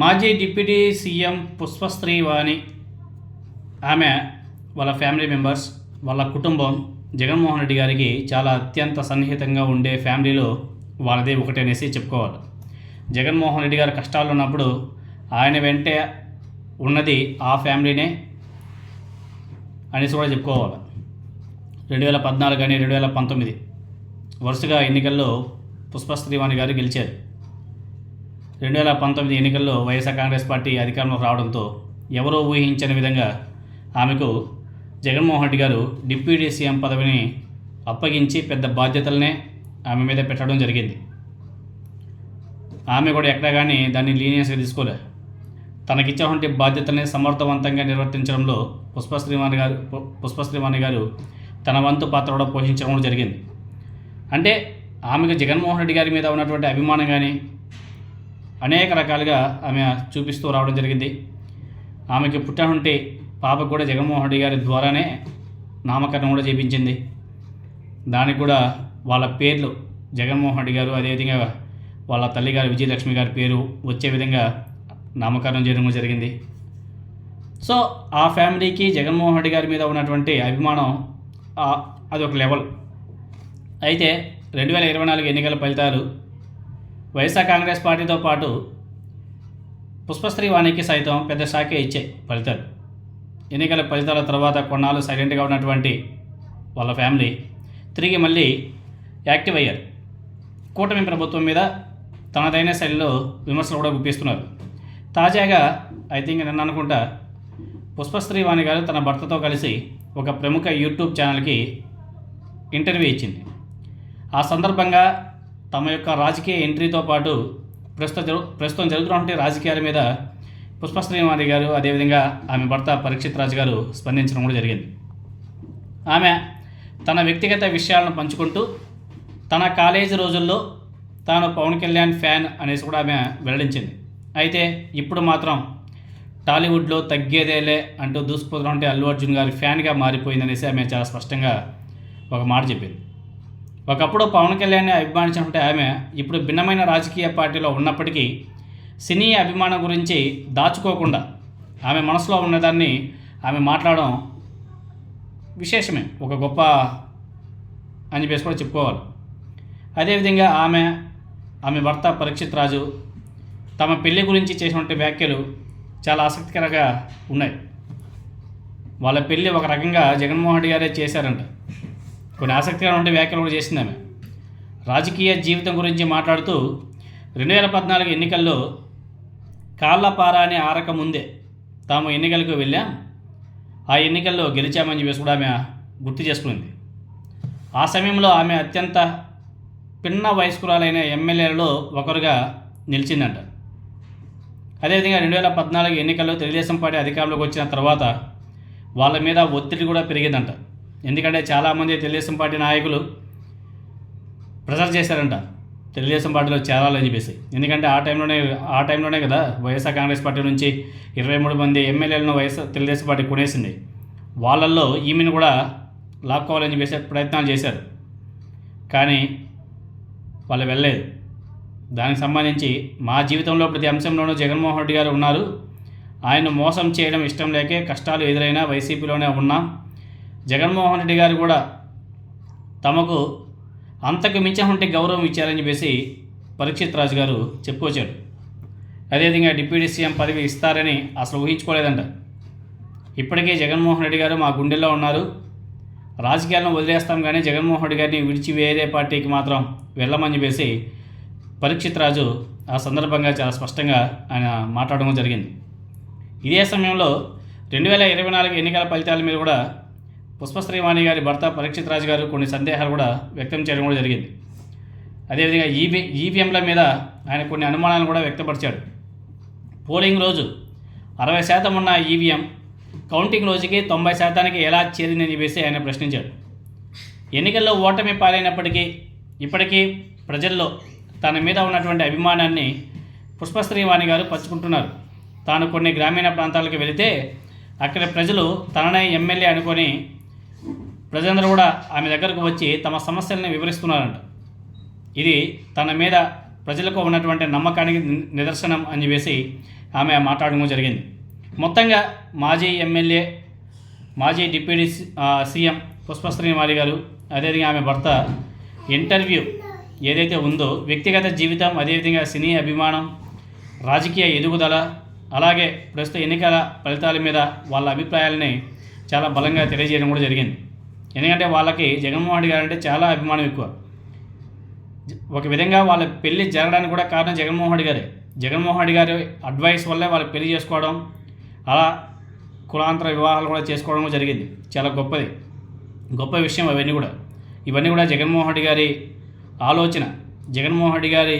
మాజీ deputy CM Pushpasri వాణి ఆమె వాళ్ళ ఫ్యామిలీ మెంబర్స్ వాళ్ళ కుటుంబం జగన్మోహన్ రెడ్డి గారికి చాలా అత్యంత సన్నిహితంగా ఉండే ఫ్యామిలీలో వాళ్ళదే ఒకటి అనేసి చెప్పుకోవాలి. జగన్మోహన్ రెడ్డి గారు కష్టాలు ఉన్నప్పుడు ఆయన వెంటే ఉన్నది ఆ ఫ్యామిలీనే అనేసి కూడా చెప్పుకోవాలి. రెండు వేల పద్నాలుగు కానీ రెండు వేల పంతొమ్మిది వరుసగా ఎన్నికల్లో పుష్పశ్రీవాణి గారు గెలిచారు. రెండు వేల పంతొమ్మిది ఎన్నికల్లో వైఎస్ఆర్ కాంగ్రెస్ పార్టీ అధికారంలోకి రావడంతో ఎవరో ఊహించని విధంగా ఆమెకు జగన్మోహన్ రెడ్డి గారు డిప్యూటీ సీఎం పదవిని అప్పగించి పెద్ద బాధ్యతలనే ఆమె మీద పెట్టడం జరిగింది. ఆమె కూడా ఎక్కడా కానీ దాన్ని లీనియస్గా తీసుకోలే. తనకిచ్చినటువంటి బాధ్యతల్ని సమర్థవంతంగా నిర్వర్తించడంలో పుష్పశ్రీవాణి గారు పుష్పశ్రీవాణి గారు తన వంతు పాత్ర కూడా పోషించడం జరిగింది. అంటే ఆమెకు జగన్మోహన్ రెడ్డి గారి మీద ఉన్నటువంటి అభిమానం కానీ అనేక రకాలుగా ఆమె చూపిస్తూ రావడం జరిగింది. ఆమెకి పుట్టినటువంటి పాపకు కూడా జగన్మోహన్ రెడ్డి గారి ద్వారానే నామకరణం కూడా చేపించింది. దానికి కూడా వాళ్ళ పేర్లు జగన్మోహన్ రెడ్డి గారు అదేవిధంగా వాళ్ళ తల్లిగారు విజయలక్ష్మి గారి పేరు వచ్చే విధంగా నామకరణం చేయడం జరిగింది. సో ఆ ఫ్యామిలీకి జగన్మోహన్ రెడ్డి గారి మీద ఉన్నటువంటి అభిమానం అది ఒక లెవెల్. అయితే రెండు వేల ఇరవై నాలుగు ఎన్నికల ఫలితాలు వైఎస్ఆర్ కాంగ్రెస్ పార్టీతో పాటు పుష్పశ్రీ వాణికి సైతం పెద్ద షాకే ఇచ్చాయి ఫలితాలు. ఎన్నికల ఫలితాల తర్వాత కొన్నాళ్ళు సైలెంట్గా ఉన్నటువంటి వాళ్ళ ఫ్యామిలీ తిరిగి మళ్ళీ యాక్టివ్ అయ్యారు. కూటమి ప్రభుత్వం మీద తనదైన శైలిలో విమర్శలు కూడా గుప్పిస్తున్నారు. తాజాగా ఐ థింక్ నిన్న అనుకుంటా పుష్పశ్రీ వాణి గారు తన భర్తతో కలిసి ఒక ప్రముఖ యూట్యూబ్ ఛానల్కి ఇంటర్వ్యూ ఇచ్చింది. ఆ సందర్భంగా తమ యొక్క రాజకీయ ఎంట్రీతో పాటు ప్రస్తుత ప్రస్తుతం జరుగుతున్నటువంటి రాజకీయాల మీద పుష్పశ్రీమారి గారు అదేవిధంగా ఆమె భర్త పరీక్షిత్ రాజు గారు స్పందించడం కూడా జరిగింది. ఆమె తన వ్యక్తిగత విషయాలను పంచుకుంటూ తన కాలేజీ రోజుల్లో తాను పవన్ కళ్యాణ్ ఫ్యాన్ అనేసి కూడా ఆమె వెల్లడించింది. అయితే ఇప్పుడు మాత్రం టాలీవుడ్లో తగ్గేదేలే అంటూ దూసుకుపోతున్నటువంటి అల్లు అర్జున్ గారి ఫ్యాన్గా మారిపోయిందనేసి ఆమె చాలా స్పష్టంగా ఒక మాట చెప్పింది. ఒకప్పుడు పవన్ కళ్యాణ్ని అభిమానించినటువంటి ఆమె ఇప్పుడు భిన్నమైన రాజకీయ పార్టీలో ఉన్నప్పటికీ సినీ అభిమానం గురించి దాచుకోకుండా ఆమె మనసులో ఉన్నదాన్ని ఆమె మాట్లాడడం విశేషమే. ఒక గొప్ప అని చెప్పేసి కూడా చెప్పుకోవాలి. అదేవిధంగా ఆమె ఆమె భర్త పరీక్షిత్ రాజు తమ పెళ్ళి గురించి చేసినటువంటి వ్యాఖ్యలు చాలా ఆసక్తికరంగా ఉన్నాయి. వాళ్ళ పెళ్ళి ఒక రకంగా జగన్మోహన్ రెడ్డి గారే చేశారంట. కొన్ని ఆసక్తికరమైన వ్యాఖ్యలు కూడా చేసింది ఆమె రాజకీయ జీవితం గురించి మాట్లాడుతూ రెండు వేల పద్నాలుగు ఎన్నికల్లో కాళ్ళపార అనే ఆరక ముందే తాము ఎన్నికలకు వెళ్ళాం. ఆ ఎన్నికల్లో గెలిచామని చెప్పేసి కూడా ఆమె గుర్తు చేసుకుంది. ఆ సమయంలో ఆమె అత్యంత పిన్న వయస్కురాలైన ఎమ్మెల్యేలలో ఒకరుగా నిలిచిందంట. అదేవిధంగా రెండు వేల పద్నాలుగు ఎన్నికల్లో తెలుగుదేశం పార్టీ అధికారంలోకి వచ్చిన తర్వాత వాళ్ళ మీద ఒత్తిడి కూడా పెరిగిందంట. ఎందుకంటే చాలామంది తెలుగుదేశం పార్టీ నాయకులు ప్రెజర్ చేశారంట. తెలుగుదేశం పార్టీలో చేరాలని చెప్పేసి. ఎందుకంటే ఆ టైంలోనే ఆ టైంలోనే కదా వైఎస్ఆర్ కాంగ్రెస్ పార్టీ నుంచి ఇరవై మూడు మంది ఎమ్మెల్యేలను వైఎస్ఆర్ తెలుగుదేశం పార్టీ కొనేసింది. వాళ్ళల్లో ఈమెను కూడా లాక్కోవాలని చెప్పేసి ప్రయత్నాలు చేశారు. కానీ వాళ్ళు వెళ్ళలేదు. దానికి సంబంధించి మా జీవితంలో ప్రతి అంశంలోనూ జగన్మోహన్ రెడ్డి గారు ఉన్నారు. ఆయన మోసం చేయడం ఇష్టం లేకే కష్టాలు ఎదురైనా వైసీపీలోనే ఉన్నాం. జగన్మోహన్ రెడ్డి గారు కూడా తమకు అంతకు మించినటువంటి గౌరవం ఇచ్చారని చెప్పేసి పరీక్షిత్ రాజు గారు చెప్పుకొచ్చారు. అదేవిధంగా డిప్యూటీ సీఎం పదవి ఇస్తారని అసలు ఊహించుకోలేదంట. ఇప్పటికే జగన్మోహన్ రెడ్డి గారు మా గుండెల్లో ఉన్నారు. రాజకీయాలను వదిలేస్తాం కానీ జగన్మోహన్ రెడ్డి గారిని విడిచి వేరే పార్టీకి మాత్రం వెళ్ళమని చెప్పేసి పరీక్షిత్ రాజు ఆ సందర్భంగా చాలా స్పష్టంగా ఆయన మాట్లాడడం జరిగింది. ఇదే సమయంలో రెండు వేల ఇరవై నాలుగు ఎన్నికల ఫలితాల మీద కూడా పుష్పశ్రీవాణి గారి భర్త పరీక్షిత్ రాజు గారు కొన్ని సందేహాలు కూడా వ్యక్తం చేయడం కూడా జరిగింది. అదేవిధంగా ఈవీ ఈవీఎంల మీద ఆయన కొన్ని అనుమానాలు కూడా వ్యక్తపరిచాడు. పోలింగ్ రోజు అరవై శాతం ఉన్న ఈవీఎం కౌంటింగ్ రోజుకి తొంభై శాతానికి ఎలా చేరిందని చెప్పేసి ఆయన ప్రశ్నించాడు. ఎన్నికల్లో ఓటమి పాలైనప్పటికీ ఇప్పటికీ ప్రజల్లో తన మీద ఉన్నటువంటి అభిమానాన్ని పుష్పశ్రీవాణి గారు పంచుకుంటున్నారు. తాను కొన్ని గ్రామీణ ప్రాంతాలకు వెళితే అక్కడ ప్రజలు తననే ఎమ్మెల్యే అనుకొని ప్రజలందరూ కూడా ఆమె దగ్గరకు వచ్చి తమ సమస్యలను వివరిస్తున్నారంట. ఇది తన మీద ప్రజలకు ఉన్నటువంటి నమ్మకానికి ని- నిదర్శనం అని చెప్పేసి ఆమె మాట్లాడడం జరిగింది. మొత్తంగా మాజీ ఎమ్మెల్యే మాజీ డిప్యూటీ సీఎం పుష్పశ్రీనివారి గారు అదేవిధంగా ఆమె భర్త ఇంటర్వ్యూ ఏదైతే ఉందో వ్యక్తిగత జీవితం అదేవిధంగా సినీ అభిమానం రాజకీయ ఎదుగుదల అలాగే ప్రస్తుత ఎన్నికల ఫలితాల మీద వాళ్ళ అభిప్రాయాలని చాలా బలంగా తెలియజేయడం కూడా జరిగింది. ఎందుకంటే వాళ్ళకి జగన్మోహన్ రెడ్డి గారు అంటే చాలా అభిమానం ఎక్కువ. ఒక విధంగా వాళ్ళ పెళ్ళి జరగడానికి కూడా కారణం జగన్మోహన్ రెడ్డి గారే. జగన్మోహన్ రెడ్డి గారి అడ్వైస్ వల్లే వాళ్ళు పెళ్ళి చేసుకోవడం అలా కులాంతర వివాహాలు కూడా చేసుకోవడం జరిగింది. చాలా గొప్పది. గొప్ప విషయం అవన్నీ కూడా. ఇవన్నీ కూడా జగన్మోహన్ రెడ్డి గారి ఆలోచన. జగన్మోహన్ రెడ్డి గారి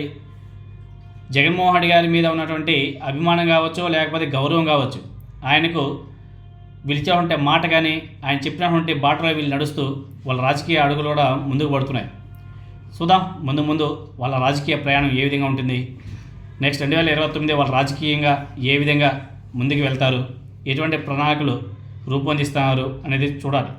జగన్మోహన్ రెడ్డి గారి మీద ఉన్నటువంటి అభిమానం కావచ్చు లేకపోతే గౌరవం కావచ్చు ఆయనకు పిలిచేటువంటి మాట కానీ ఆయన చెప్పినటువంటి బాటలో వీళ్ళు నడుస్తూ వాళ్ళ రాజకీయ అడుగులు కూడా ముందుకు పడుతున్నాయి. చూద్దాం ముందు ముందు వాళ్ళ రాజకీయ ప్రయాణం ఏ విధంగా ఉంటుంది? నెక్స్ట్ రెండు వేల ఇరవై తొమ్మిది వాళ్ళు రాజకీయంగా ఏ విధంగా ముందుకు వెళ్తారు? ఎటువంటి ప్రణాళికలు రూపొందిస్తున్నారు అనేది చూడాలి.